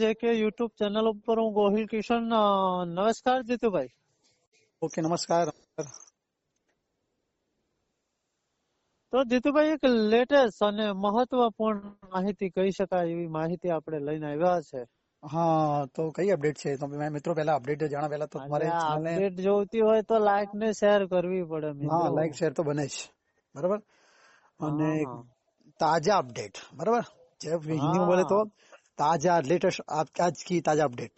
જે કે YouTube channel ઉપર હું ગોહિલ કિશન નમસ્કાર જીતુભાઈ. ઓકે નમસ્કાર. તો જીતુભાઈ એક લેટેસ્ટ અને મહત્વપૂર્ણ માહિતી કહી શકાય એવી માહિતી આપણે લઈને આવ્યા છે. હા તો કઈ અપડેટ છે? તો મેં મિત્રો પહેલા અપડેટ જાણવા. પહેલા તો તમારે અપડેટ જોઈતી હોય તો લાઈક ને શેર કરવી પડે હા લાઈક શેર તો બને જ. બરાબર? અને તાજા અપડેટ. બરાબર? જે હિન્દીમાં બોલે તો તાજા લેટેસ્ટ આજકી તાજા અપડેટ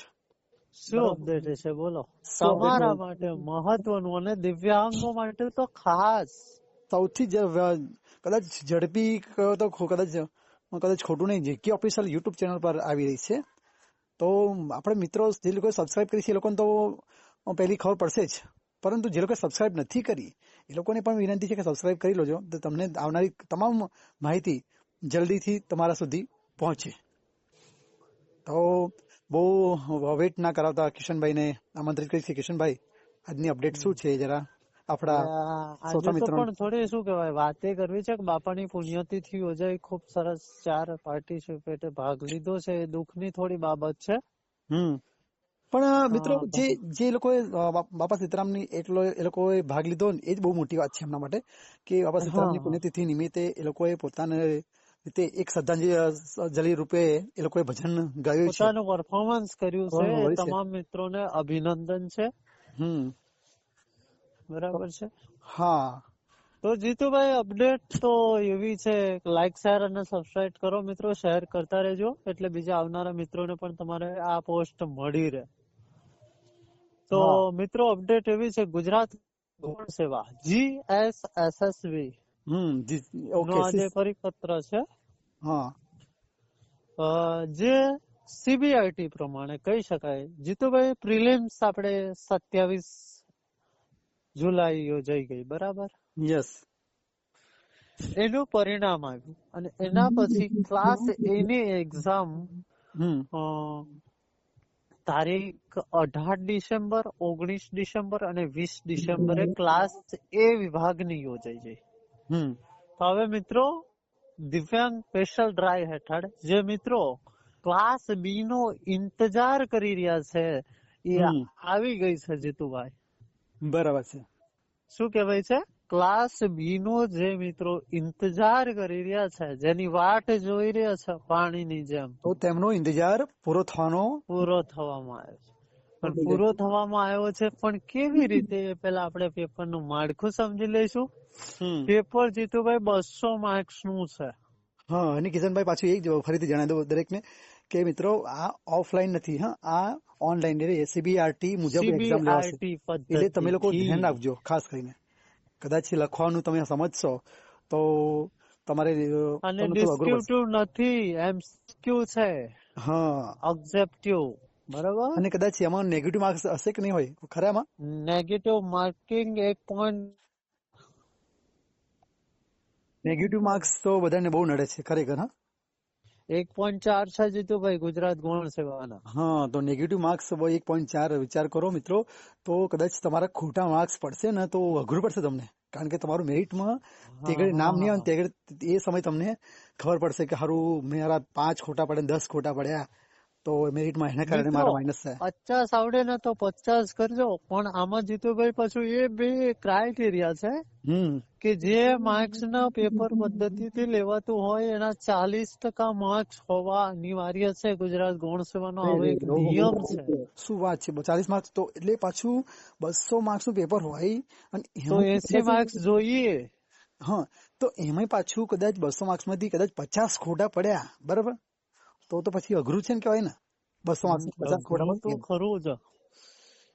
શું અપડેટ છે બોલો. તમારા માટે મહત્વનું અને દિવ્યાંગો માટે તો ખાસ. સૌથી જ કદાચ ઝડપી તો કદાચ કદાચ ખોટું નહીં જેકી ઓફિશિયલ યુટ્યુબ ચેનલ પર આવી રહી છે. તો આપણે મિત્રો જે લોકો સબસ્ક્રાઇબ કરી છે એ લોકોને તો પહેલી ખબર પડશે જ. પરંતુ જે લોકો સબસ્ક્રાઇબ નથી કરી એ લોકોને પણ વિનંતી છે કે સબસ્ક્રાઇબ કરી લોજો. તો તમને આવનારી તમામ માહિતી જલ્દીથી તમારા સુધી પહોંચે. તો બહુ વેટ ના કરાવતા કિશનભાઈને આમંત્રિત કરી છે કિશનભાઈ આજની અપડેટ શું છે જરા આપણા શ્રોતા મિત્રો પણ થોડી શું કહેવાય વાતે કરવી છે કે બાપાની પુણ્યતિથિ યોજાઈ ખૂબ સરસ ચાર પાર્ટિસિપેટે ભાગ લીધો છે એ દુઃખની થોડી બાબત છે. હમ. પણ મિત્રો જે જે લોકોએ બાપા સીતારામની એટલો એ લોકોએ ભાગ લીધો એ જ બહુ મોટી વાત છે એમના માટે કે બાપા સીતારામની. પુણ્યતિથિ નિમિત્તે એ લોકોએ પોતાને રીતે એક શ્રદ્ધાંજલિ રૂપે એ લોકોએ ભજન ગાયું છે. પોતાનું પરફોર્મન્સ કર્યું છે. તમામ મિત્રોને અભિનંદન છે. હમ. બરાબર છે? હા. તો જીતુભાઈ અપડેટ તો એવી છે. લાઈક શેર અને સબસ્ક્રાઇબ કરો મિત્રો. શેર કરતા રહેજો. એટલે બીજા આવનારા મિત્રોને પણ તમારે આ પોસ્ટ મળી રહે. તો મિત્રો અપડેટ એવી છે. ગુજરાત ગૌણ સેવા જીએસએસએસવી હમ જી પરિપત્ર છે. હા. જે સીબીઆઈટી પ્રમાણે કહી શકાય જીતુભાઈ પ્રિલિમ્સ આપણે સત્યાવીસ જુલાઈ યોજાઈ ગઈ બરાબર? યસ એનું પરિણામ આવ્યું. અને એના પછી ક્લાસ એની એક્ઝામ હમ. તારીખ અઢાર ડિસેમ્બર ઓગણીસ ડિસેમ્બર અને વીસ ડિસેમ્બરે ક્લાસ એ વિભાગની યોજાઈ ગઈ. તો હવે મિત્રો દિવ્યાંગ સ્પેશિયલ ડ્રાઈવ હેઠળ જે મિત્રો ક્લાસ બી નો ઇંતજાર કરી રહ્યા છે એ આવી ગઈ છે જીતુભાઈ. બરાબર છે. શું કહેવાય છે? ક્લાસ બી નો જે મિત્રો ઇંતજાર કરી રહ્યા છે જેની વાટ જોઈ રહ્યા છે પાણીની જેમ. તો તેમનો ઇંતજાર પૂરો થવાનો પૂરો થવામાં આવ્યો છે. પણ પૂરો થવામાં આવ્યો છે. પણ કેવી રીતે પેલા આપણે પેપરનું માળખું સમજી લઈશું? પેપર જીતુભાઈ બસો માર્ક્સનું છે. હા અને કિશનભાઈ પાછું એક જ ફરીથી જણાવી દઉં દરેકને કે મિત્રો આ ઓફલાઈન નથી હા. આ ઓનલાઈન એટલે સીબીઆરટી મુજબ એક્ઝામ લેવાશે. એટલે તમે લોકો ધ્યાન રાખજો ખાસ કરીને. કદાચ લખવાનું તમે સમજશો તો તમારે અને નથી એમસીક્યુ છે. હા. ઓબ્જેક્ટિવ બરાબર. અને કદાચ એમાં નેગેટિવ માર્ક્સ હશે કે નહીં હોય? ખરામાં નેગેટિવ માર્કિંગ એક પોઈન્ટ નેગેટિવ માર્ક્સ તો બધાને બહુ નડે છે ખરેખર હા? એક પોઈન્ટ ચાર છે જીતુભાઈ ગુજરાત ગૌણ સેવાના. હા તો નેગેટિવ માર્ક્સ એક પોઈન્ટ ચાર વિચાર કરો મિત્રો. તો કદાચ તમારા ખોટા માર્ક્સ પડશે ને તો અઘરું પડશે તમને. કારણ કે તમારું મેરિટમાં તે નામ નહીં આવે ને તે એ સમય તમને ખબર પડશે કે હારું મારા પાંચ ખોટા પડે દસ ખોટા પડ્યા. તો મેરિટમાં એના કારણે મારો માઇનસ છે. પચાસ આવડે ને તો પચાસ કરજો. પણ આમાં જીતુભાઈ પાછું એ બે ક્રાઇટેરિયા છે કે જે માર્ક્સ ના પેપર પદ્ધતિથી લેવાતું હોય એના ચાલીસ ટકા માર્ક્સ હોવા અનિવાર્ય છે. ગુજરાત ગૌણ સેવાનો આવો એક નિયમ છે. શું વાત છે? ચાલીસ માર્ક્સ તો એટલે પાછું બસો માર્ક્સનું પેપર હોય અને તો એસી માર્ક્સ જોઈએ. હા તો એમાંય પાછું કદાચ બસો માર્ક્સમાંથી કદાચ પચાસ ખોટા પડ્યા. બરાબર? તો તો પછી અઘરું છે ને કેવાય ને? બસો માર્ક્સ પચાસ ખોટા તો ખરું જ.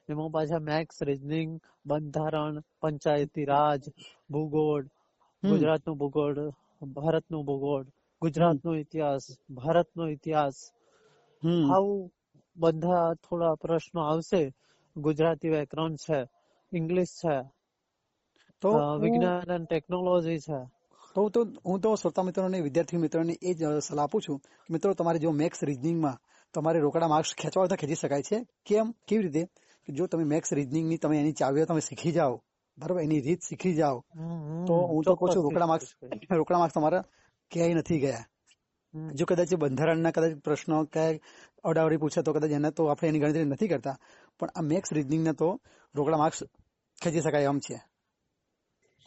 એમાં પાછા મેક્સ રીઝનિંગ બંધારણ પંચાયતી રાજ ભૂગોળ. ગુજરાતનું ભૂગોળ ભારતનું ભૂગોળ ગુજરાતનો ઇતિહાસ ભારતનો ઇતિહાસ. હમ. આવું બધા થોડા પ્રશ્નો આવશે. ગુજરાતી વ્યાકરણ છે ઇંગ્લિશ છે તો વિજ્ઞાન અને ટેકનોલોજી છે. તો હું તો હું તો શ્રોતા મિત્રોને વિદ્યાર્થી મિત્રોને એ જ સલાહ આપું છું કે મિત્રો તમારે જો મેક્સ રીઝનિંગમાં તમારે રોકડા માર્ક્સ ખેંચવા હોય તો ખેંચી શકાય છે. કેમ? કેવી રીતે? કે જો તમે મેક્સ રીઝનિંગની તમે એની ચાવીઓ તમે શીખી જાઓ બરાબર? એની રીત શીખી જાઓ તો હું તો કહું છું રોકડા માર્ક્સ. રોકડા માર્ક્સ તમારા ક્યાંય નથી ગયા. જો કદાચ બંધારણના કદાચ પ્રશ્નો કે અડાવડી પૂછે તો કદાચ એને તો આપણે એની ગણતરી નથી કરતા. પણ આ મેક્સ રીઝનિંગના તો રોકડા માર્ક્સ ખેંચી શકાય એમ છે.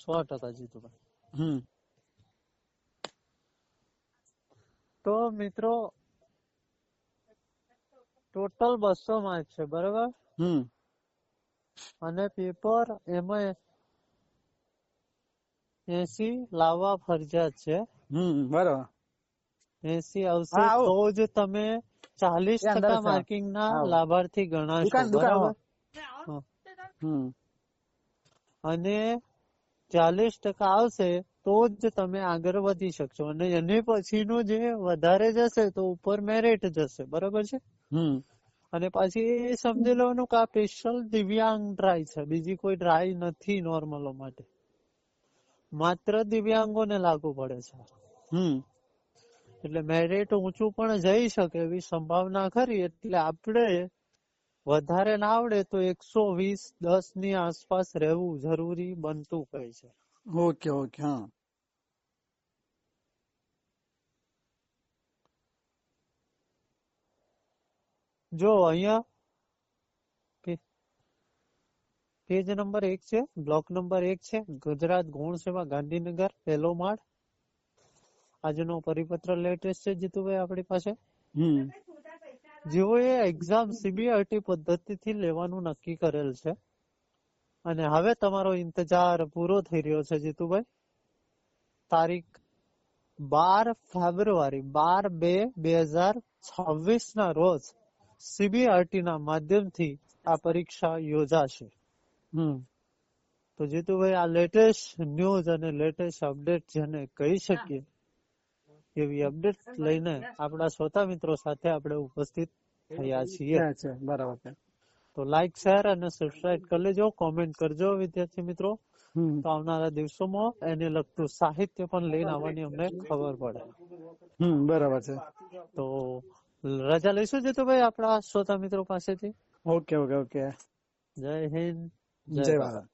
સો ટકા જીતુભાઈ. હમ. તો મિત્રો ટોટલ બસો માર્ક છે બરોબર? હમ. અને પેપર એમાં એસી લાવવા ફરજિયાત છે. હમ બરાબર. એસી આવશે તો જ તમે ચાલીસ ટકા માર્કિંગ ના લાભાર્થી ગણાશો બરાબર? હમ. અને ચાલીસ ટકા આવશે તો જ તમે આગળ વધી શકશો. અને એને પછીનું જે વધારે જશે તો ઉપર મેરિટ જશે. બરાબર છે? અને પછી એ સમજી લેવાનું કે આ સ્પેશિયલ દિવ્યાંગ ડ્રાય છે. બીજી કોઈ ડ્રાય નથી નોર્મલો માટે. માત્ર દિવ્યાંગોને લાગુ પડે છે. હમ. એટલે મેરિટ ઊંચું પણ જઈ શકે એવી સંભાવના ખરી. એટલે આપણે વધારે ના આવડે તો એકસો વીસ દસની આસપાસ રહેવું જરૂરી બનતું કહે છે. ઓકે ઓકે હા. જો અહીંયા પેજ નંબર એક છે બ્લોક નંબર એક છે ગુજરાત ગૌણ સેવા ગાંધીનગર પહેલો માળ. આજનો પરિપત્ર લેટેસ્ટ છે જીતુભાઈ આપણી પાસે. જેઓએ એક્ઝામ સીબીઆરટી પદ્ધતિથી લેવાનું નક્કી કરેલ છે. અને હવે તમારો ઇંતજાર પૂરો થઈ રહ્યો છે જીતુભાઈ. તારીખ બાર ફેબ્રુઆરી બાર બે બે હજાર છવ્વીસ ના રોજ સીબીઆરટી ના માધ્યમથી આ પરીક્ષા યોજાશે. હમ. તો જીતુભાઈ આ લેટેસ્ટ ન્યૂઝ અને લેટેસ્ટ અપડેટ જેને કહી શકીએ એવી અપડેટ લઈને આપણા શ્રોતા મિત્રો સાથે આપણે ઉપસ્થિત થયા છીએ. બરાબર તો લાઈક શેર અને સબસ્ક્રાઇબ કરી લેજો. કોમેન્ટ કરજો વિદ્યાર્થી મિત્રો. તો આવનારા દિવસોમાં એને લગતું સાહિત્ય પણ લઈને આવવાની અમને ખબર પડે. હમ બરાબર છે. તો રજા લઈશું છે તો ભાઈ આપણા શ્રોતા મિત્રો પાસેથી. Okay okay okay. જય હિન્દ જય ભારત.